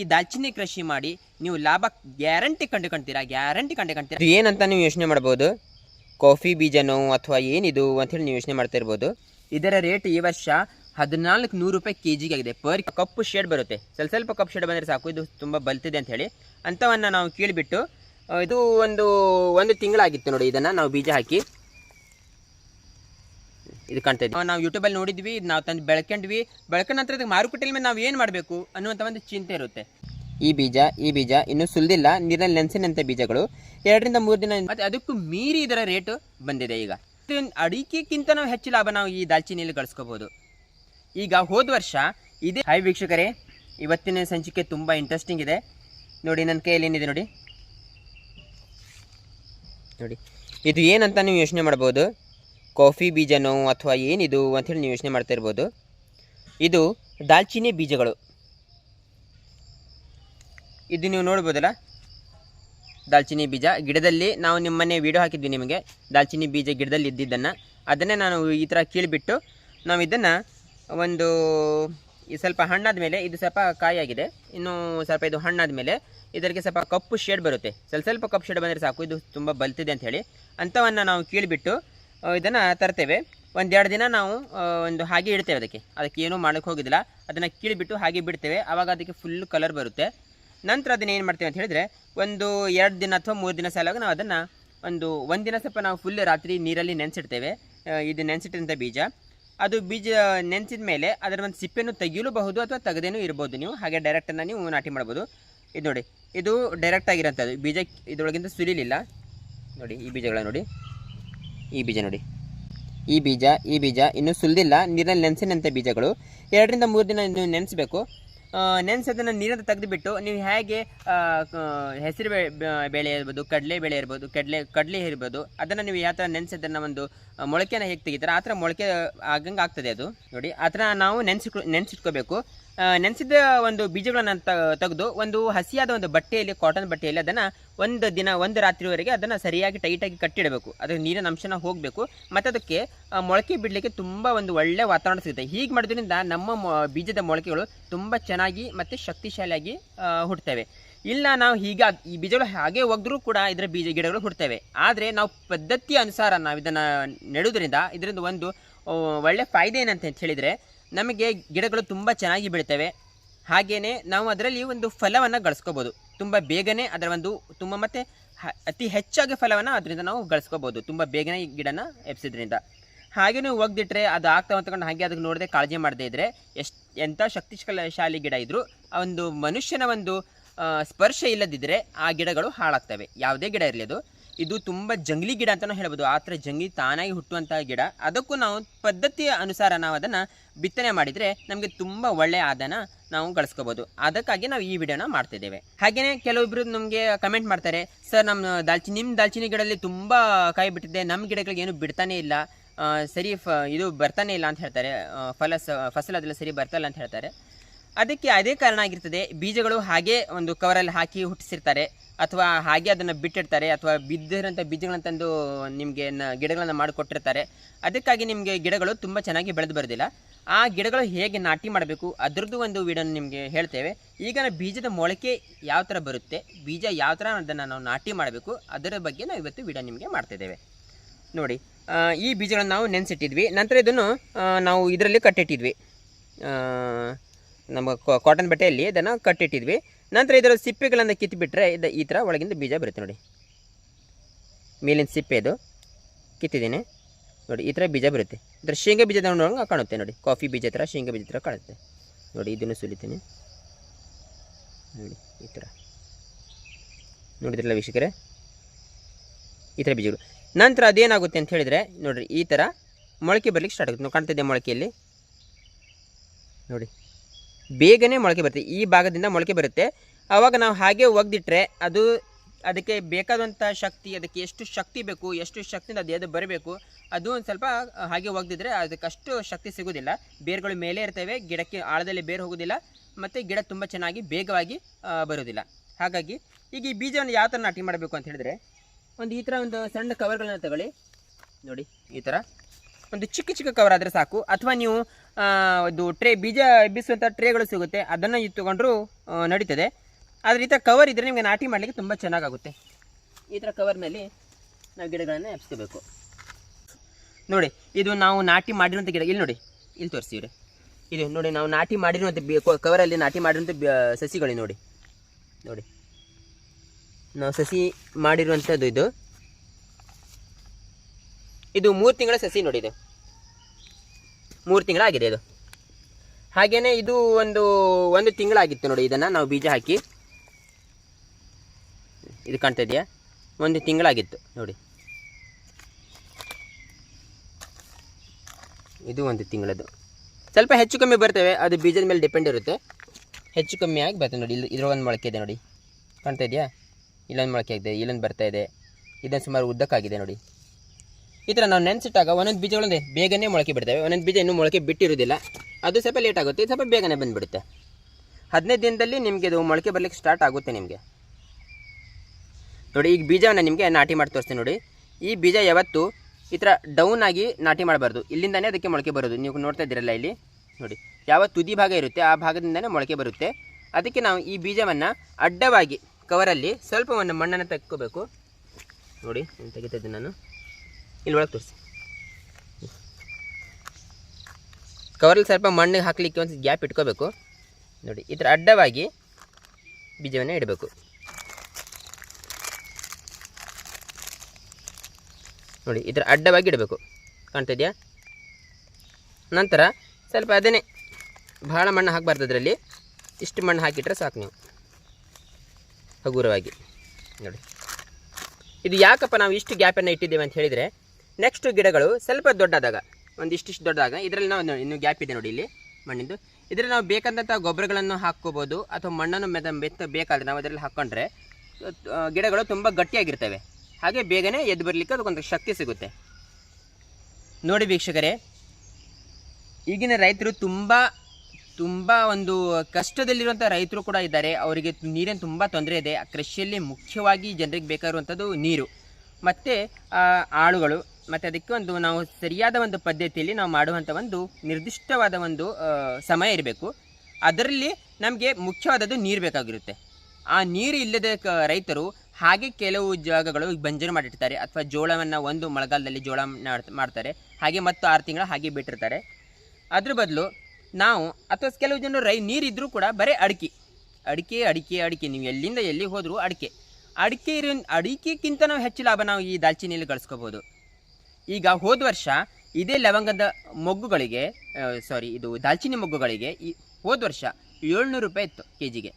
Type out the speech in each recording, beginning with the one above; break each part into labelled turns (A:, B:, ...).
A: ಈ ದಾಲ್ಚಿನ್ನಿ ಕೃಷಿ ಮಾಡಿ ನೀವು ಲಾಭ ಗ್ಯಾರಂಟಿ ಕಂಡು ಕಾಣ್ತೀರಾ ಗ್ಯಾರಂಟಿ ಕಂಡು ಕಾಣ್ತೀರಾ ಇದು ಏನಂತ ನೀವು ಯೋಚನೆ ಮಾಡ್ಬೋದು? ಕಾಫಿ ಬೀಜನೋ ಅಥವಾ ಏನಿದು ಅಂತೇಳಿ ನೀವು ಯೋಚನೆ ಮಾಡ್ತಾ ಇರ್ಬೋದು. ಇದರ ರೇಟ್ ಈ ವರ್ಷ ಹದಿನಾಲ್ಕು ನೂರು ರೂಪಾಯಿ ಕೆ ಜಿಗೆ ಆಗಿದೆ. ಪರ್ ಕಪ್ಪು ಶೇಡ್ ಬರುತ್ತೆ. ಸ್ವಲ್ಪ ಸ್ವಲ್ಪ ಕಪ್ಪು ಶೇಡ್ ಬಂದರೆ ಸಾಕು. ಇದು ತುಂಬ ಬಲ್ತಿದೆ ಅಂತ ಹೇಳಿ. ಅಂಥವನ್ನು ನಾವು ಕೇಳಿಬಿಟ್ಟು ಇದು ಒಂದು ಒಂದು ತಿಂಗಳಾಗಿತ್ತು ನೋಡಿ ಇದನ್ನು ನಾವು ಬೀಜ ಹಾಕಿ. ಇದು ಕಾಣ್ತಾ ಇದ್ದೀವಿ ನಾವು ಯೂಟ್ಯೂಬಲ್ಲಿ ನೋಡಿದ್ವಿ ನಾವು ತಂದು ಬೆಳ್ಕೊಂಡ್ವಿ. ಬೆಳ್ಕೊಂಡ ನಂತರ ಇದಕ್ಕೆ ಮಾರುಕಟ್ಟೆಯಲ್ಲಿ ಮೇಲೆ ನಾವು ಏನು ಮಾಡಬೇಕು ಅನ್ನುವಂಥ ಒಂದು ಚಿಂತೆ ಇರುತ್ತೆ. ಈ ಬೀಜ ಈ ಬೀಜ ಇನ್ನೂ ಸುಲ್ದಿಲ್ಲ ನೀರಲ್ಲಿ ನೆನೆಸಿನಂಥ ಬೀಜಗಳು. ಎರಡರಿಂದ ಮೂರು ದಿನ ಮತ್ತೆ ಅದಕ್ಕೂ ಮೀರಿ ಇದರ ರೇಟು ಬಂದಿದೆ ಈಗ. ಅಡಿಕೆಗಿಂತ ನಾವು ಹೆಚ್ಚು ಲಾಭ ನಾವು ಈ ದಾಲ್ಚಿನಿಯಲ್ಲಿ ಗಳಿಸ್ಕೋಬೋದು ಈಗ ಹೋದ ವರ್ಷ ಇದೇ ಹೈ ವೀಕ್ಷಕರೇ, ಇವತ್ತಿನ ಸಂಚಿಕೆ ತುಂಬ ಇಂಟ್ರೆಸ್ಟಿಂಗ್ ಇದೆ. ನೋಡಿ, ನನ್ನ ಕೈಯಲ್ಲಿ ಏನಿದೆ ನೋಡಿ. ನೋಡಿ, ಇದು ಏನಂತ ನೀವು ಯೋಚನೆ ಮಾಡ್ಬೋದು? ಕಾಫಿ ಬೀಜನೋ ಅಥವಾ ಏನಿದು ಅಂಥೇಳಿ ನೀವು ಯೋಚನೆ ಮಾಡ್ತಾ ಇರ್ಬೋದು. ಇದು ದಾಲ್ಚಿನ್ನಿ ಬೀಜಗಳು. ಇದು ನೀವು ನೋಡ್ಬೋದಲ್ಲ? ದಾಲ್ಚಿನ್ನಿ ಬೀಜ. ಗಿಡದಲ್ಲಿ ನಾವು ನಿಮ್ಮನೆ ವಿಡಿಯೋ ಹಾಕಿದ್ವಿ ನಿಮಗೆ. ದಾಲ್ಚಿನ್ನಿ ಬೀಜ ಗಿಡದಲ್ಲಿ ಇದ್ದಿದ್ದನ್ನು. ಅದನ್ನೇ ನಾನು ಈ ಥರ ಕೀಳ್ಬಿಟ್ಟು ನಾವು ಇದನ್ನು ಒಂದು ಈ ಸ್ವಲ್ಪ ಹಣ್ಣಾದ ಮೇಲೆ ಇದು ಸ್ವಲ್ಪ ಕಾಯಾಗಿದೆ ಇನ್ನು ಸ್ವಲ್ಪ ಇದು ಹಣ್ಣಾದ ಮೇಲೆ ಇದರಿಗೆ ಸ್ವಲ್ಪ ಕಪ್ಪು ಶೇಡ್ ಬರುತ್ತೆ. ಸ್ವಲ್ಪ ಸ್ವಲ್ಪ ಕಪ್ಪು ಶೇಡ್ ಬಂದರೆ ಸಾಕು. ಇದು ತುಂಬ ಬಲ್ತಿದೆ ಅಂತ ಹೇಳಿ. ಅಂಥವನ್ನು ನಾವು ಕೀಳಿಬಿಟ್ಟು ಇದನ್ನು ತರ್ತೇವೆ. ಒಂದೆರಡು ದಿನ ನಾವು ಒಂದು ಹಾಗೆ ಇಡ್ತೇವೆ ಅದಕ್ಕೆ. ಅದಕ್ಕೆ ಏನೂ ಮಾಡೋಕ್ಕೆ ಹೋಗೋದಿಲ್ಲ. ಅದನ್ನು ಕೀಳಿಬಿಟ್ಟು ಹಾಗೆ ಬಿಡ್ತೇವೆ. ಆವಾಗ ಅದಕ್ಕೆ ಫುಲ್ ಕಲರ್ ಬರುತ್ತೆ. ನಂತರ ಅದನ್ನ ಏನು ಮಾಡ್ತೇವೆ ಅಂತ ಹೇಳಿದ್ರೆ, ಒಂದು ಎರಡು ದಿನ ಅಥವಾ ಮೂರು ದಿನ ಸಾಲಾಗ ನಾವು ಅದನ್ನು ಒಂದು ಒಂದಿನ ಸ್ವಲ್ಪ ನಾವು ಫುಲ್ ರಾತ್ರಿ ನೀರಲ್ಲಿ ನೆನೆಸಿಡ್ತೇವೆ. ಇದು ನೆನೆಸಿಟ್ಟಂಥ ಬೀಜ. ಅದು ಬೀಜ ನೆನೆಸಿದ ಮೇಲೆ ಅದರ ಒಂದು ಸಿಪ್ಪೆಯನ್ನು ತೆಗೆಯಲೂಬಹುದು ಅಥವಾ ತೆಗೆದೇನೂ ಇರ್ಬೋದು ನೀವು. ಹಾಗೆ ಡೈರೆಕ್ಟನ್ನು ನೀವು ನಾಟಿ ಮಾಡ್ಬೋದು ಇದು ನೋಡಿ. ಇದು ಡೈರೆಕ್ಟ್ ಆಗಿರೋಂಥದ್ದು. ಬೀಜ ಇದರೊಳಗಿಂದ ಸುರಿಲಿಲ್ಲ. ನೋಡಿ, ಈ ಬೀಜಗಳ ನೋಡಿ. ಈ ಬೀಜ ನೋಡಿ. ಈ ಬೀಜ ಈ ಬೀಜ ಇನ್ನೂ ಸುಲಿದಿಲ್ಲ. ನೀರಲ್ಲಿ ನೆನೆಸಿನಂಥ ಬೀಜಗಳು. ಎರಡರಿಂದ ಮೂರು ದಿನ ನೀವು ನೆನೆಸಬೇಕು. ನೆನೆಸೋದನ್ನು ನೀರನ್ನು ತೆಗೆದುಬಿಟ್ಟು ನೀವು ಹೇಗೆ ಹೆಸರು ಬೇಳೆ ಇರ್ಬೋದು, ಕಡಲೆ ಬೆಳೆ ಇರ್ಬೋದು, ಕಡಲೆ ಕಡಲೆ ಇರ್ಬೋದು, ಅದನ್ನು ನೀವು ಯಾವ ಥರ ನೆನೆಸೋದನ್ನು ಒಂದು ಮೊಳಕೆನ ಹೇಗೆ ತೆಗಿತಾರೆ, ಆ ಥರ ಮೊಳಕೆ ಆಗಂಗೆ ಆಗ್ತದೆ ಅದು. ನೋಡಿ, ಆ ಥರ ನಾವು ನೆನೆಸಿಟ್ಕೊ, ನೆನೆಸಿಟ್ಕೋಬೇಕು. ನೆನೆಸಿದ ಒಂದು ಬೀಜಗಳನ್ನು ತೆಗೆದು ಒಂದು ಹಸಿಯಾದ ಒಂದು ಬಟ್ಟೆಯಲ್ಲಿ ಕಾಟನ್ ಬಟ್ಟೆಯಲ್ಲಿ ಅದನ್ನು ಒಂದು ದಿನ, ಒಂದು ರಾತ್ರಿವರೆಗೆ ಅದನ್ನು ಸರಿಯಾಗಿ ಟೈಟಾಗಿ ಕಟ್ಟಿಡಬೇಕು. ಅದರ ನೀರಿನ ಅಂಶನ ಹೋಗಬೇಕು. ಮತ್ತು ಅದಕ್ಕೆ ಮೊಳಕೆ ಬಿಡಲಿಕ್ಕೆ ತುಂಬ ಒಂದು ಒಳ್ಳೆಯ ವಾತಾವರಣ ಸಿಗುತ್ತೆ. ಹೀಗೆ ಮಾಡೋದ್ರಿಂದ ನಮ್ಮ ಬೀಜದ ಮೊಳಕೆಗಳು ತುಂಬ ಚೆನ್ನಾಗಿ ಮತ್ತು ಶಕ್ತಿಶಾಲಿಯಾಗಿ ಹುಡ್ತೇವೆ ಇಲ್ಲ ನಾವು ಹೀಗೆ, ಈ ಬೀಜಗಳು ಹಾಗೆ ಒಗ್ದರೂ ಕೂಡ ಇದರ ಬೀಜ ಗಿಡಗಳು ಹುಡ್ತವೆ ಆದರೆ ನಾವು ಪದ್ಧತಿ ಅನುಸಾರ ನಾವು ಇದನ್ನು ನೆಡುವುದರಿಂದ ಇದರಿಂದ ಒಂದು ಒಳ್ಳೆಯ ಒಳ್ಳೆ ಫಾಯ್ದೆ ಏನಂತ ಹೇಳಿದರೆ ನಮಗೆ ಗಿಡಗಳು ತುಂಬ ಚೆನ್ನಾಗಿ ಬೆಳಿತವೆ. ಹಾಗೆಯೇ ನಾವು ಅದರಲ್ಲಿ ಒಂದು ಫಲವನ್ನು ಗಳಿಸ್ಕೋಬೋದು. ತುಂಬ ಬೇಗನೆ ಅದರ ಒಂದು ತುಂಬ ಮತ್ತು ಅತಿ ಹೆಚ್ಚಾಗಿ ಫಲವನ್ನು ಅದರಿಂದ ನಾವು ಗಳಿಸ್ಕೋಬೋದು. ತುಂಬ ಬೇಗನೆ ಗಿಡನ ಎಬ್ಸಿದ್ರಿಂದ. ಹಾಗೇನೂ ಒಗ್ದಿಟ್ರೆ ಅದು ಆಗ್ತಾ ಅಂತಕೊಂಡು ಹಾಗೆ ಅದಕ್ಕೆ ನೋಡದೆ ಕಾಳಜಿ ಮಾಡದೇ ಇದ್ದರೆ ಎಷ್ಟು ಎಂಥ ಶಕ್ತಿಶಾಲಿ ಗಿಡ ಇದ್ದರೂ ಒಂದು ಮನುಷ್ಯನ ಒಂದು ಸ್ಪರ್ಶ ಇಲ್ಲದಿದ್ದರೆ ಆ ಗಿಡಗಳು ಹಾಳಾಗ್ತವೆ. ಯಾವುದೇ ಗಿಡ ಇರಲಿ ಅದು. ಇದು ತುಂಬ ಜಂಗ್ಲಿ ಗಿಡ ಅಂತಲೂ ಹೇಳ್ಬೋದು. ಆ ಥರ ಜಂಗ್ಲಿ ತಾನಾಗಿ ಹುಟ್ಟುವಂಥ ಗಿಡ. ಅದಕ್ಕೂ ನಾವು ಪದ್ಧತಿಯ ಅನುಸಾರ ನಾವು ಅದನ್ನು ಬಿತ್ತನೆ ಮಾಡಿದರೆ ನಮಗೆ ತುಂಬ ಒಳ್ಳೆಯ ಆದಾನ ನಾವು ಗಳಿಸ್ಕೋಬೋದು. ಅದಕ್ಕಾಗಿ ನಾವು ಈ ವಿಡಿಯೋನ ಮಾಡ್ತಿದ್ದೇವೆ. ಹಾಗೆಯೇ ಕೆಲವೊಬ್ಬರು ನಮಗೆ ಕಮೆಂಟ್ ಮಾಡ್ತಾರೆ, ಸರ್ ನಮ್ಮ ದಾಲ್ಚಿ ನಿಮ್ಮ ದಾಲ್ಚಿನಿ ಗಿಡದಲ್ಲಿ ತುಂಬ ಕಾಯಿ ಬಿಟ್ಟಿದೆ ನಮ್ಮ ಗಿಡಗಳಿಗೆ ಏನು ಬಿಡ್ತಾನೆ ಇಲ್ಲ. ಸರಿ ಇದು ಬರ್ತಾನೆ ಇಲ್ಲ ಅಂತ ಹೇಳ್ತಾರೆ. ಫಲ ಫಸಲು ಅದೆಲ್ಲ ಸರಿ ಬರ್ತಲ್ಲ ಅಂತ ಹೇಳ್ತಾರೆ. ಅದಕ್ಕೆ ಅದೇ ಕಾರಣ ಆಗಿರ್ತದೆ. ಬೀಜಗಳು ಹಾಗೆ ಒಂದು ಕವರಲ್ಲಿ ಹಾಕಿ ಹುಟ್ಟಿಸಿರ್ತಾರೆ. ಅಥವಾ ಹಾಗೆ ಅದನ್ನು ಬಿಟ್ಟಿರ್ತಾರೆ. ಅಥವಾ ಬಿದ್ದಿರೋಂಥ ಬೀಜಗಳನ್ನ ತಂದು ನಿಮಗೆ ಗಿಡಗಳನ್ನು ಮಾಡಿಕೊಟ್ಟಿರ್ತಾರೆ. ಅದಕ್ಕಾಗಿ ನಿಮಗೆ ಗಿಡಗಳು ತುಂಬ ಚೆನ್ನಾಗಿ ಬೆಳೆದು ಬರೋದಿಲ್ಲ. ಆ ಗಿಡಗಳು ಹೇಗೆ ನಾಟಿ ಮಾಡಬೇಕು ಅದರದ್ದು ಒಂದು ವಿಡನ್ನು ನಿಮಗೆ ಹೇಳ್ತೇವೆ. ಈಗ ಬೀಜದ ಮೊಳಕೆ ಯಾವ ಥರ ಬರುತ್ತೆ, ಬೀಜ ಯಾವ ಥರ ಅದನ್ನು ನಾವು ನಾಟಿ ಮಾಡಬೇಕು, ಅದರ ಬಗ್ಗೆ ನಾವು ಇವತ್ತು ವೀಡಿಯೋ ನಿಮಗೆ ಮಾಡ್ತಿದ್ದೇವೆ ನೋಡಿ ಈ ಬೀಜಗಳನ್ನು ನಾವು ನೆನೆಸಿಟ್ಟಿದ್ವಿ. ನಂತರ ಇದನ್ನು ನಾವು ಇದರಲ್ಲಿ ಕಟ್ಟಿಟ್ಟಿದ್ವಿ. ನಮ್ಮ ಕಾಟನ್ ಬಟ್ಟೆಯಲ್ಲಿ ಇದನ್ನು ಕಟ್ಟಿಟ್ಟಿದ್ವಿ. ನಂತರ ಇದರ ಸಿಪ್ಪೆಗಳನ್ನು ಕಿತ್ತುಬಿಟ್ರೆ ಇದು ಈ ಥರ ಒಳಗಿಂದ ಬೀಜ ಬರುತ್ತೆ ನೋಡಿ. ಮೇಲಿನ ಸಿಪ್ಪೆ ಇದು. ಕಿತ್ತಿದ್ದೀನಿ. ನೋಡಿ, ಈ ಥರ ಬೀಜ ಬರುತ್ತೆ. ಇದರ ಶೇಂಗಾ ಬೀಜ ನೋಡುವಾಗ ಕಾಣುತ್ತೆ ನೋಡಿ. ಕಾಫಿ ಬೀಜ ಥರ ಶೇಂಗಾ ಬೀಜ ಥರ ಕಾಣುತ್ತೆ. ನೋಡಿ, ಇದನ್ನು ಸುಲಿತೀನಿ. ನೋಡಿ, ಈ ಥರ ನೋಡಿದ್ರಲ್ಲ ವೀಕ್ಷಕರೇ? ಈ ಥರ ಬೀಜಗಳು. ನಂತರ ಅದೇನಾಗುತ್ತೆ ಅಂತ ಹೇಳಿದರೆ, ನೋಡಿರಿ, ಈ ಥರ ಮೊಳಕೆ ಬರಲಿಕ್ಕೆ ಸ್ಟಾರ್ಟ್ ಆಗುತ್ತೆ. ಕಾಣ್ತಿದ್ದೆ ಮೊಳಕೆಯಲ್ಲಿ? ನೋಡಿ. ಬೇಗನೆ ಮೊಳಕೆ ಬರುತ್ತೆ, ಈ ಭಾಗದಿಂದ ಮೊಳಕೆ ಬರುತ್ತೆ. ಆವಾಗ ನಾವು ಹಾಗೆ ಒಗ್ದಿಟ್ರೆ ಅದು ಅದಕ್ಕೆ ಬೇಕಾದಂಥ ಶಕ್ತಿ, ಅದಕ್ಕೆ ಎಷ್ಟು ಶಕ್ತಿ ಬೇಕು, ಎಷ್ಟು ಶಕ್ತಿಯಿಂದ ಅದು ಎದ್ದು ಬರಬೇಕು, ಅದು ಒಂದು ಸ್ವಲ್ಪ ಹಾಗೆ ಒಗ್ದಿದ್ರೆ ಅದಕ್ಕಷ್ಟು ಶಕ್ತಿ ಸಿಗೋದಿಲ್ಲ. ಬೇರುಗಳು ಮೇಲೆ ಇರ್ತವೆ, ಗಿಡಕ್ಕೆ ಆಳದಲ್ಲಿ ಬೇರು ಹೋಗೋದಿಲ್ಲ, ಮತ್ತು ಗಿಡ ತುಂಬ ಚೆನ್ನಾಗಿ ಬೇಗವಾಗಿ ಬರೋದಿಲ್ಲ. ಹಾಗಾಗಿ ಈಗ ಈ ಬೀಜವನ್ನು ಯಾವ ಥರ ನಾಟಿ ಮಾಡಬೇಕು ಅಂತ ಹೇಳಿದ್ರೆ, ಒಂದು ಈ ಥರ ಒಂದು ಸಣ್ಣ ಕವರ್ಗಳನ್ನ ತಗೊಳ್ಳಿ. ನೋಡಿ, ಈ ಥರ ಒಂದು ಚಿಕ್ಕ ಚಿಕ್ಕ ಕವರ್ ಆದರೆ ಸಾಕು. ಅಥವಾ ನೀವು ಒಂದು ಟ್ರೇ, ಬೀಜ ಎಬ್ಬಿಸುವಂಥ ಟ್ರೇಗಳು ಸಿಗುತ್ತೆ. ಅದನ್ನು ಇತ್ತುಕೊಂಡ್ರೂ ನಡೀತದೆ. ಅದ್ರ ಈ ಥರ ಕವರ್ ಇದ್ದರೆ ನಿಮಗೆ ನಾಟಿ ಮಾಡಲಿಕ್ಕೆ ತುಂಬ ಚೆನ್ನಾಗಾಗುತ್ತೆ. ಈ ಥರ ಕವರ್ನಲ್ಲಿ ನಾವು ಗಿಡಗಳನ್ನು ಎಬ್ಸ್ಕೋಬೇಕು ನೋಡಿ, ಇದು ನಾವು ನಾಟಿ ಮಾಡಿರುವಂಥ ಗಿಡ, ಇಲ್ಲಿ ನೋಡಿ, ಇಲ್ಲಿ ತೋರಿಸ್ತೀವ್ರಿ ಇದು ನೋಡಿ, ನಾವು ನಾಟಿ ಮಾಡಿರುವಂಥ ಬಿ ಕವರಲ್ಲಿ ನಾಟಿ ಮಾಡಿರುವಂಥ ಸಸಿಗಳು ನೋಡಿ. ನೋಡಿ. ನಾವು ಸಸಿ ಮಾಡಿರುವಂಥದ್ದು ಇದು. ಇದು ಮೂರು ತಿಂಗಳ ಸಸಿ ನೋಡಿ ಇದು. ಮೂರು ತಿಂಗಳಾಗಿದೆ ಇದು. ಹಾಗೇನೆ ಇದು ಒಂದು ಒಂದು ತಿಂಗಳಾಗಿತ್ತು ನೋಡಿ, ಇದನ್ನು ನಾವು ಬೀಜ ಹಾಕಿ. ಇದು ಕಾಣ್ತಾ ಇದೆಯಾ? ಒಂದು ತಿಂಗಳಾಗಿತ್ತು ನೋಡಿ. ಇದು ಒಂದು ತಿಂಗಳದು ಸ್ವಲ್ಪ ಹೆಚ್ಚು ಕಮ್ಮಿ ಬರ್ತವೆ, ಅದು ಬೀಜದ ಮೇಲೆ ಡಿಪೆಂಡ್ ಇರುತ್ತೆ. ಹೆಚ್ಚು ಕಮ್ಮಿ ಆಗಿ ಬರ್ತದೆ ನೋಡಿ, ಇಲ್ಲಿ ಇದ್ರೊಂದು ಮೊಳಕೆ ಇದೆ ನೋಡಿ. ಕಾಣ್ತಾ ಇದೆಯಾ? ಇಲ್ಲೊಂದು ಮೊಳಕೆ ಆಗಿದೆ, ಇಲ್ಲೊಂದು ಬರ್ತಾ ಇದೆ. ಇದನ್ನು ಸುಮಾರು ಉದ್ದಕ್ಕಾಗಿದೆ ನೋಡಿ. ಈ ಥರ ನಾವು ನೆನೆಸಿಟ್ಟಾಗ ಒಂದೊಂದು ಬೀಜಗಳೊಂದೇ ಬೇಗನೆ ಮೊಳಕೆ ಬಿಡ್ತವೆ. ಒಂದೊಂದು ಬೀಜ ಇನ್ನೂ ಮೊಳಕೆ ಬಿಟ್ಟಿರೋದಿಲ್ಲ ಅದು ಸ್ವಲ್ಪ ಲೇಟ್ ಆಗುತ್ತೆ. ಸ್ವಲ್ಪ ಬೇಗನೆ ಬಂದುಬಿಡುತ್ತೆ. ಹದಿನೈದು ದಿನದಲ್ಲಿ ನಿಮಗೆ ಇದು ಮೊಳಕೆ ಬರಲಿಕ್ಕೆ ಸ್ಟಾರ್ಟ್ ಆಗುತ್ತೆ ನಿಮಗೆ. ನೋಡಿ, ಈಗ ಬೀಜವನ್ನು ನಿಮಗೆ ನಾಟಿ ಮಾಡಿ ತೋರಿಸ್ತೀನಿ ನೋಡಿ. ಈ ಬೀಜ ಯಾವತ್ತು ಈ ಥರ ಡೌನ್ ಆಗಿ ನಾಟಿ ಮಾಡಬಾರ್ದು. ಇಲ್ಲಿಂದಾನೇ ಅದಕ್ಕೆ ಮೊಳಕೆ ಬರೋದು. ನೀವು ನೋಡ್ತಾ ಇದ್ದೀರಲ್ಲ ಇಲ್ಲಿ. ನೋಡಿ ಯಾವ ತುದಿ ಭಾಗ ಇರುತ್ತೆ, ಆ ಭಾಗದಿಂದನೇ ಮೊಳಕೆ ಬರುತ್ತೆ. ಅದಕ್ಕೆ ನಾವು ಈ ಬೀಜವನ್ನು ಅಡ್ಡವಾಗಿ ಕವರಲ್ಲಿ ಸ್ವಲ್ಪ ಒಂದು ಮಣ್ಣನ್ನು ತೆಕ್ಕೋಬೇಕು. ನೋಡಿ, ತೆಗಿತಾ ಇದ್ದೀನಿ ನಾನು. ಇಲ್ಲಿ ಒಳಗೆ ತೋರಿಸಿ. ಕವರಲ್ಲಿ ಸ್ವಲ್ಪ ಮಣ್ಣಿಗೆ ಹಾಕಲಿಕ್ಕೆ ಒಂದು ಗ್ಯಾಪ್ ಇಟ್ಕೋಬೇಕು. ನೋಡಿ ಇದರ ಅಡ್ಡವಾಗಿ ಬೀಜವನ್ನು ಇಡಬೇಕು. ನೋಡಿ ಇದರ ಅಡ್ಡವಾಗಿ ಇಡಬೇಕು. ಕಾಣ್ತಾ ಇದೆಯಾ? ನಂತರ ಸ್ವಲ್ಪ ಅದನ್ನೇ ಭಾಳ ಮಣ್ಣು ಹಾಕಬಾರ್ದು ಅದರಲ್ಲಿ ಇಷ್ಟು ಮಣ್ಣು ಹಾಕಿಟ್ರೆ ಸಾಕು ನೀವು. ಹಗುರವಾಗಿ. ನೋಡಿ. ಇದು ಯಾಕಪ್ಪ ನಾವು ಇಷ್ಟು ಗ್ಯಾಪನ್ನು ಇಟ್ಟಿದ್ದೇವೆ ಅಂತ ಹೇಳಿದರೆ ನೆಕ್ಸ್ಟ್ ಗಿಡಗಳು ಸ್ವಲ್ಪ ದೊಡ್ಡದಾಗ, ಒಂದಿಷ್ಟಿಷ್ಟು ದೊಡ್ಡದಾಗ, ಇದರಲ್ಲಿ ನಾವು ಇನ್ನು ಗ್ಯಾಪ್ ಇದೆ ನೋಡಿ ಇಲ್ಲಿ ಮಣ್ಣಿಂದು. ಇದರಲ್ಲಿ ನಾವು ಬೇಕಾದಂಥ ಗೊಬ್ಬರಗಳನ್ನು ಹಾಕ್ಕೋಬೋದು ಅಥವಾ ಮಣ್ಣನ್ನು ಮೆದ, ಮೆತ್ತ ಬೇಕಾದರೆ ನಾವು ಅದರಲ್ಲಿ ಹಾಕ್ಕೊಂಡ್ರೆ ಗಿಡಗಳು ತುಂಬ ಗಟ್ಟಿಯಾಗಿರ್ತವೆ. ಹಾಗೆ ಬೇಗನೆ ಎದ್ದು ಬರಲಿಕ್ಕೆ ಅದಕ್ಕೊಂದು ಶಕ್ತಿ ಸಿಗುತ್ತೆ. ನೋಡಿ ವೀಕ್ಷಕರೇ, ಈಗಿನ ರೈತರು ತುಂಬ ತುಂಬ ಒಂದು ಕಷ್ಟದಲ್ಲಿರುವಂಥ ರೈತರು ಕೂಡ ಇದ್ದಾರೆ. ಅವರಿಗೆ ನೀರಿನ ತುಂಬ ತೊಂದರೆ ಇದೆ. ಕೃಷಿಯಲ್ಲಿ ಮುಖ್ಯವಾಗಿ ಜನರಿಗೆ ಬೇಕಾಗಿರುವಂಥದ್ದು ನೀರು. ಮತ್ತು ಆಳುಗಳು ಮತ್ತು ಅದಕ್ಕೆ ಒಂದು ನಾವು ಸರಿಯಾದ ಒಂದು ಪದ್ಧತಿಯಲ್ಲಿ ನಾವು ಮಾಡುವಂಥ ಒಂದು ನಿರ್ದಿಷ್ಟವಾದ ಒಂದು ಸಮಯ ಇರಬೇಕು. ಅದರಲ್ಲಿ ನಮಗೆ ಮುಖ್ಯವಾದದ್ದು ನೀರು ಬೇಕಾಗಿರುತ್ತೆ. ಆ ನೀರು ಇಲ್ಲದ ಕ, ರೈತರು ಹಾಗೆ ಕೆಲವು ಜಾಗಗಳು ಬಂಜರು ಮಾಡಿರ್ತಾರೆ. ಅಥವಾ ಜೋಳವನ್ನು ಒಂದು ಮಳೆಗಾಲದಲ್ಲಿ ಜೋಳ ಮಾಡ್ತಾರೆ. ಹಾಗೆ ಮತ್ತು ಆರು ತಿಂಗಳು ಹಾಗೆ ಬಿಟ್ಟಿರ್ತಾರೆ. ಅದ್ರ ಬದಲು ನಾವು, ಅಥವಾ ಕೆಲವು ಜನರು ರೈ ನೀರಿದ್ದರೂ ಕೂಡ ಬರೀ ಅಡಿಕೆ. ಅಡಿಕೆ ಅಡಿಕೆ ಅಡಿಕೆ. ನೀವು ಎಲ್ಲಿಂದ ಎಲ್ಲಿ ಹೋದರೂ ಅಡಿಕೆ. ಅಡಿಕೆ ಇರೋ ಅಡಿಕೆಗಿಂತ ನಾವು ಹೆಚ್ಚು ಲಾಭ ನಾವು ಈ ದಾಲ್ಚಿನಿಯಲ್ಲಿ ಗಳಿಸ್ಕೋಬೋದು ಈಗ ಹೋದ ವರ್ಷ ಇದೇ ಲವಂಗದ ಮೊಗ್ಗುಗಳಿಗೆ ಸಾರಿ ಇದು ದಾಲ್ಚಿನ್ನಿ ಮೊಗ್ಗುಗಳಿಗೆ ಈ ಹೋದ ವರ್ಷ ಏಳ್ನೂರು ರೂಪಾಯಿ ಇತ್ತು ಕೆ ಜಿಗೆ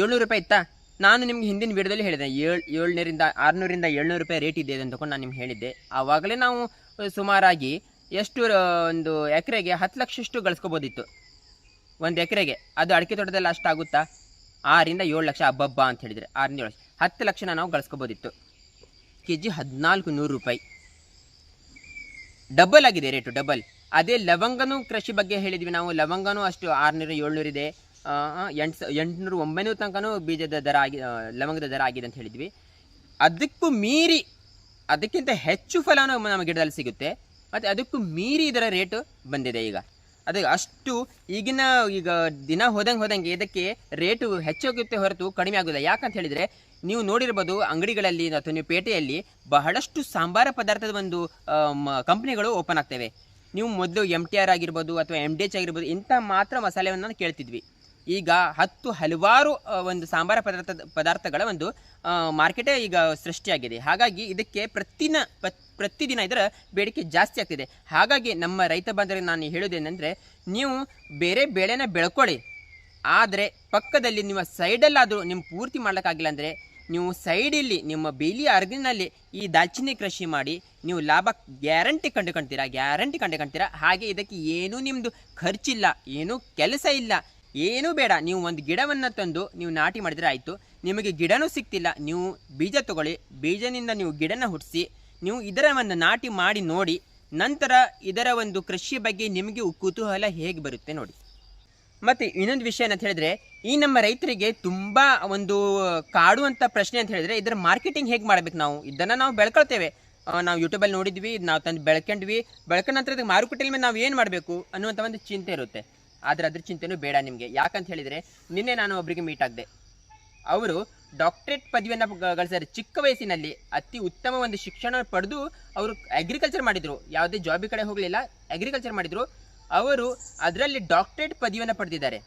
A: ಏಳ್ನೂರು ರೂಪಾಯಿ ಇತ್ತಾ? ನಾನು ನಿಮ್ಗೆ ಹಿಂದಿನ ವಿಡಿಯೋದಲ್ಲಿ ಹೇಳಿದೆ, ಏಳು, ಏಳ್ನೂರಿಂದ, ಆರುನೂರಿಂದ ಏಳ್ನೂರು ರೂಪಾಯಿ ರೇಟ್ ಇದೆ ಅಂತಕೊಂಡು ನಾನು ನಿಮ್ಗೆ ಹೇಳಿದ್ದೆ. ಆವಾಗಲೇ ನಾವು ಸುಮಾರಾಗಿ ಎಷ್ಟು ಒಂದು ಎಕರೆಗೆ ಹತ್ತು ಲಕ್ಷಷ್ಟು ಗಳಿಸ್ಕೋಬೋದಿತ್ತು. ಒಂದು ಎಕರೆಗೆ. ಅದು ಅಡಿಕೆ ತೋಟದಲ್ಲಿ ಅಷ್ಟು ಆಗುತ್ತಾ? ಆರಿಂದ ಏಳು ಲಕ್ಷ ಅಬ್ಬಬ್ಬ ಅಂತ ಹೇಳಿದರೆ, ಆರಿಂದ ಏಳು ಲಕ್ಷ. ಹತ್ತು ಲಕ್ಷನ ನಾವು ಗಳಿಸ್ಕೋಬೋದಿತ್ತು. ಕೆ ಜಿ ಹದಿನಾಲ್ಕು ನೂರು ರೂಪಾಯಿ. ಡಬಲ್ ಆಗಿದೆ ರೇಟು ಡಬಲ್ ಅದೇ ಲವಂಗನೂ ಕೃಷಿ ಬಗ್ಗೆ ಹೇಳಿದ್ವಿ ನಾವು. ಲವಂಗನೂ ಅಷ್ಟು ಆರುನೂರು ಏಳ್ನೂರು ಇದೆ. ಆ, ಆ, ಎಂಟು ಎಂಟುನೂರು ಒಂಬೈನೂರು ತನಕನೂ ಬೀಜದ ದರ ಆಗಿ ಲವಂಗದ ದರ ಆಗಿದೆ ಅಂತ ಹೇಳಿದ್ವಿ. ಅದಕ್ಕೂ ಮೀರಿ ಅದಕ್ಕಿಂತ ಹೆಚ್ಚು ಫಲನೂ ನಮ್ಮ ಗಿಡದಲ್ಲಿ ಸಿಗುತ್ತೆ. ಮತ್ತು ಅದಕ್ಕೂ ಮೀರಿ ಇದರ ರೇಟು ಬಂದಿದೆ ಈಗ. ಅದು ಅಷ್ಟು ಈಗಿನ ಈಗ ದಿನ ಹೋದಂಗೆ ಹೋದಂಗೆ ಇದಕ್ಕೆ ರೇಟು ಹೆಚ್ಚೋಗುತ್ತೆ ಹೊರತು ಕಡಿಮೆ ಆಗೋದಿಲ್ಲ. ಯಾಕಂತ ಹೇಳಿದರೆ ನೀವು ನೋಡಿರ್ಬೋದು ಅಂಗಡಿಗಳಲ್ಲಿ ಅಥವಾ ನೀವು ಪೇಟೆಯಲ್ಲಿ ಬಹಳಷ್ಟು ಸಾಂಬಾರ ಪದಾರ್ಥದ ಒಂದು ಕಂಪ್ನಿಗಳು ಓಪನ್ ಆಗ್ತವೆ. ನೀವು ಮೊದಲು ಎಂ ಟಿ ಆರ್ ಆಗಿರ್ಬೋದು ಅಥವಾ ಎಂ ಡಿ ಎಚ್ ಆಗಿರ್ಬೋದು ಇಂಥ ಮಾತ್ರ ಮಸಾಲೆಯನ್ನು ನಾವು ಕೇಳ್ತಿದ್ವಿ. ಈಗ ಹತ್ತು ಹಲವಾರು ಒಂದು ಸಾಂಬಾರ ಪದಾರ್ಥದ ಪದಾರ್ಥಗಳ ಒಂದು ಮಾರ್ಕೆಟೇ ಈಗ ಸೃಷ್ಟಿಯಾಗಿದೆ. ಹಾಗಾಗಿ ಇದಕ್ಕೆ ಪ್ರತಿನ ಪ್ರತಿದಿನ ಇದರ ಬೇಡಿಕೆ ಜಾಸ್ತಿ ಆಗ್ತಿದೆ. ಹಾಗಾಗಿ ನಮ್ಮ ರೈತ ಬಾಂಧವರಿಗೆ ನಾನು ಹೇಳೋದೇನೆಂದರೆ ನೀವು ಬೇರೆ ಬೆಳೆನ ಬೆಳ್ಕೊಳ್ಳಿ. ಆದರೆ ಪಕ್ಕದಲ್ಲಿ ನಿಮ್ಮ ಸೈಡಲ್ಲಾದರೂ ನಿಮ್ಮ ಪೂರ್ತಿ ಮಾಡೋಕ್ಕಾಗಿಲ್ಲ ಅಂದರೆ ನೀವು ಸೈಡಲ್ಲಿ ನಿಮ್ಮ ಬೇಲಿ ಅರ್ಗಿನಲ್ಲಿ ಈ ದಾಲ್ಚಿನ್ನಿ ಕೃಷಿ ಮಾಡಿ, ನೀವು ಲಾಭ ಗ್ಯಾರಂಟಿ ಕಂಡುಕೊಳ್ತೀರಾ ಗ್ಯಾರಂಟಿ ಕಂಡುಕೊಳ್ತೀರಾ ಹಾಗೆ ಇದಕ್ಕೆ ಏನೂ ನಿಮ್ಮದು ಖರ್ಚಿಲ್ಲ, ಏನೂ ಕೆಲಸ ಇಲ್ಲ, ಏನೂ ಬೇಡ. ನೀವು ಒಂದು ಗಿಡವನ್ನು ತಂದು ನೀವು ನಾಟಿ ಮಾಡಿದರೆ ಆಯಿತು. ನಿಮಗೆ ಗಿಡನೂ ಸಿಗ್ತಿಲ್ಲ, ನೀವು ಬೀಜ ತಗೊಳ್ಳಿ. ಬೀಜದಿಂದ ನೀವು ಗಿಡನ ಹುಟ್ಟಿಸಿ ನೀವು ಇದರ ಒಂದು ನಾಟಿ ಮಾಡಿ ನೋಡಿ, ನಂತರ ಇದರ ಒಂದು ಕೃಷಿ ಬಗ್ಗೆ ನಿಮಗೆ ಕುತೂಹಲ ಹೇಗೆ ಬರುತ್ತೆ ನೋಡಿ. ಮತ್ತು ಇನ್ನೊಂದು ವಿಷಯ ಅಂತ ಹೇಳಿದ್ರೆ, ಈ ನಮ್ಮ ರೈತರಿಗೆ ತುಂಬ ಒಂದು ಕಾಡುವಂಥ ಪ್ರಶ್ನೆ ಅಂತ ಹೇಳಿದ್ರೆ, ಇದರ ಮಾರ್ಕೆಟಿಂಗ್ ಹೇಗೆ ಮಾಡಬೇಕು ನಾವು? ಇದನ್ನು ನಾವು ಬೆಳ್ಕೊಳ್ತೇವೆ. ನಾವು ಯೂಟ್ಯೂಬಲ್ಲಿ ನೋಡಿದ್ವಿ ನಾವು ತಂದು ಬೆಳ್ಕೊಂಡ್ವಿ. ಬೆಳ್ಕೊಂಡ ನಂತರ ಇದಕ್ಕೆ ಮಾರುಕಟ್ಟೆಯಲ್ಲಿ ಮೇಲೆ ನಾವು ಏನು ಮಾಡಬೇಕು ಅನ್ನುವಂಥ ಒಂದು ಚಿಂತೆ ಇರುತ್ತೆ. ಆದರೆ ಅದ್ರ ಚಿಂತೆನೂ ಬೇಡ ನಿಮಗೆ. ಯಾಕಂತ ಹೇಳಿದರೆ, ನಿನ್ನೆ ನಾನು ಒಬ್ಬರಿಗೆ ಮೀಟ್ ಆಗಿದೆ. ಅವರು ಡಾಕ್ಟರೇಟ್ ಪದವಿಯನ್ನು ಗಳಿಸಿದ್ದಾರೆ ಚಿಕ್ಕ ವಯಸ್ಸಿನಲ್ಲಿ ಅತಿ ಉತ್ತಮ ಒಂದು ಶಿಕ್ಷಣ ಪಡೆದು ಅವರು ಅಗ್ರಿಕಲ್ಚರ್ ಮಾಡಿದರು. ಯಾವುದೇ ಜಾಬಿ ಕಡೆ ಹೋಗಲಿಲ್ಲ ಅಗ್ರಿಕಲ್ಚರ್ ಮಾಡಿದರು. ಅವರು ಅದರಲ್ಲಿ ಡಾಕ್ಟರೇಟ್ ಪದವಿಯನ್ನು ಪಡೆದಿದ್ದಾರೆ.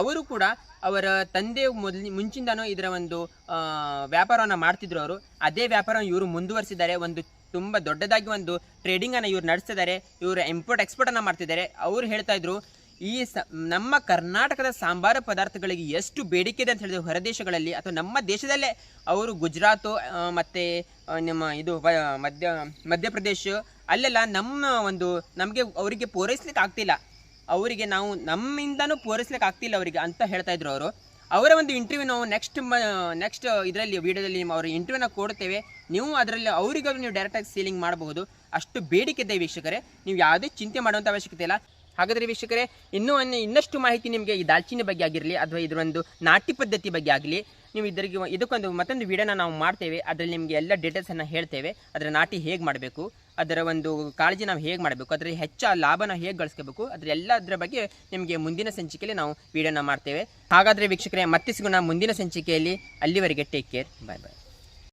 A: ಅವರು ಕೂಡ ಅವರ ತಂದೆ ಮೊದಲು, ಮುಂಚಿಂದನೂ ಇದರ ಒಂದು ವ್ಯಾಪಾರವನ್ನು ಮಾಡ್ತಿದ್ರು ಅವರು. ಅದೇ ವ್ಯಾಪಾರವನ್ನು ಇವರು ಮುಂದುವರಿಸಿದ್ದಾರೆ. ಒಂದು ತುಂಬ ದೊಡ್ಡದಾಗಿ ಒಂದು ಟ್ರೇಡಿಂಗನ್ನು ಇವರು ನಡೆಸ್ತಿದ್ದಾರೆ. ಇವರು ಇಂಪೋರ್ಟ್ ಎಕ್ಸ್ಪೋರ್ಟನ್ನು ಮಾಡ್ತಿದ್ದಾರೆ. ಅವರು ಹೇಳ್ತಾ ಇದ್ರು ಈ ಸ, ನಮ್ಮ ಕರ್ನಾಟಕದ ಸಾಂಬಾರ ಪದಾರ್ಥಗಳಿಗೆ ಎಷ್ಟು ಬೇಡಿಕೆ ಇದೆ ಅಂತ ಹೇಳಿದ್ರೆ ಹೊರದೇಶಗಳಲ್ಲಿ ಅಥವಾ ನಮ್ಮ ದೇಶದಲ್ಲೇ ಅವರು ಗುಜರಾತು ಮತ್ತು ನಿಮ್ಮ ಇದು ಮಧ್ಯ, ಮಧ್ಯಪ್ರದೇಶ, ಅಲ್ಲೆಲ್ಲ ನಮ್ಮ ಒಂದು ನಮಗೆ ಅವರಿಗೆ ಪೂರೈಸ್ಲಿಕ್ಕೆ ಆಗ್ತಿಲ್ಲ. ಅವರಿಗೆ ನಾವು ನಮ್ಮಿಂದನೂ ಪೂರೈಸ್ಲಿಕ್ಕೆ ಆಗ್ತಿಲ್ಲ ಅವರಿಗೆ ಅಂತ ಹೇಳ್ತಾ ಇದ್ರು ಅವರು. ಅವರ ಒಂದು ಇಂಟರ್ವ್ಯೂ ನಾವು ನೆಕ್ಸ್ಟ್ ನೆಕ್ಸ್ಟ್ ಇದರಲ್ಲಿ ವಿಡಿಯೋದಲ್ಲಿ ಅವರ ಇಂಟರ್ವ್ಯೂನ ಕೊಡ್ತೇವೆ. ನೀವು ಅದರಲ್ಲಿ ಅವರಿಗೂ ನೀವು ಡೈರೆಕ್ಟಾಗಿ ಸೀಲಿಂಗ್ ಮಾಡಬಹುದು. ಅಷ್ಟು ಬೇಡಿಕೆ ಇದೆ ವೀಕ್ಷಕರೇ. ನೀವು ಯಾವುದೇ ಚಿಂತೆ ಮಾಡುವಂಥ ಅವಶ್ಯಕತೆ ಇಲ್ಲ. ಹಾಗಾದರೆ ವೀಕ್ಷಕರೇ, ಇನ್ನೂ ಒಂದು ಇನ್ನಷ್ಟು ಮಾಹಿತಿ ನಿಮಗೆ ಈ ದಾಲ್ಚಿನ್ನಿ ಬಗ್ಗೆ ಆಗಿರಲಿ ಅಥವಾ ಇದರ ಒಂದು ನಾಟಿ ಪದ್ಧತಿ ಬಗ್ಗೆ ಆಗಲಿ, ನೀವು ಇದರಿಗೆ ಇದಕ್ಕೊಂದು ಮತ್ತೊಂದು ವಿಡಿಯೋನ ನಾವು ಮಾಡ್ತೇವೆ. ಅದರಲ್ಲಿ ನಿಮಗೆ ಎಲ್ಲ ಡೀಟೇಲ್ಸನ್ನು ಹೇಳ್ತೇವೆ. ಅದರ ನಾಟಿ ಹೇಗೆ ಮಾಡಬೇಕು, ಅದರ ಒಂದು ಕಾಳಜಿ ನಾವು ಹೇಗೆ ಮಾಡಬೇಕು, ಅದರ ಹೆಚ್ಚು ಲಾಭನ ಹೇಗೆ ಗಳಿಸ್ಕೋಬೇಕು, ಅದರ ಎಲ್ಲದರ ಬಗ್ಗೆ ನಿಮಗೆ ಮುಂದಿನ ಸಂಚಿಕೆಯಲ್ಲಿ ನಾವು ವಿಡಿಯೋನ ಮಾಡ್ತೇವೆ. ಹಾಗಾದರೆ ವೀಕ್ಷಕರೇ ಮತ್ತೆ ಸಿಗೋಣ ಮುಂದಿನ ಸಂಚಿಕೆಯಲ್ಲಿ ಅಲ್ಲಿವರೆಗೆ ಟೇಕ್ ಕೇರ್ ಬಾಯ್ ಬಾಯ್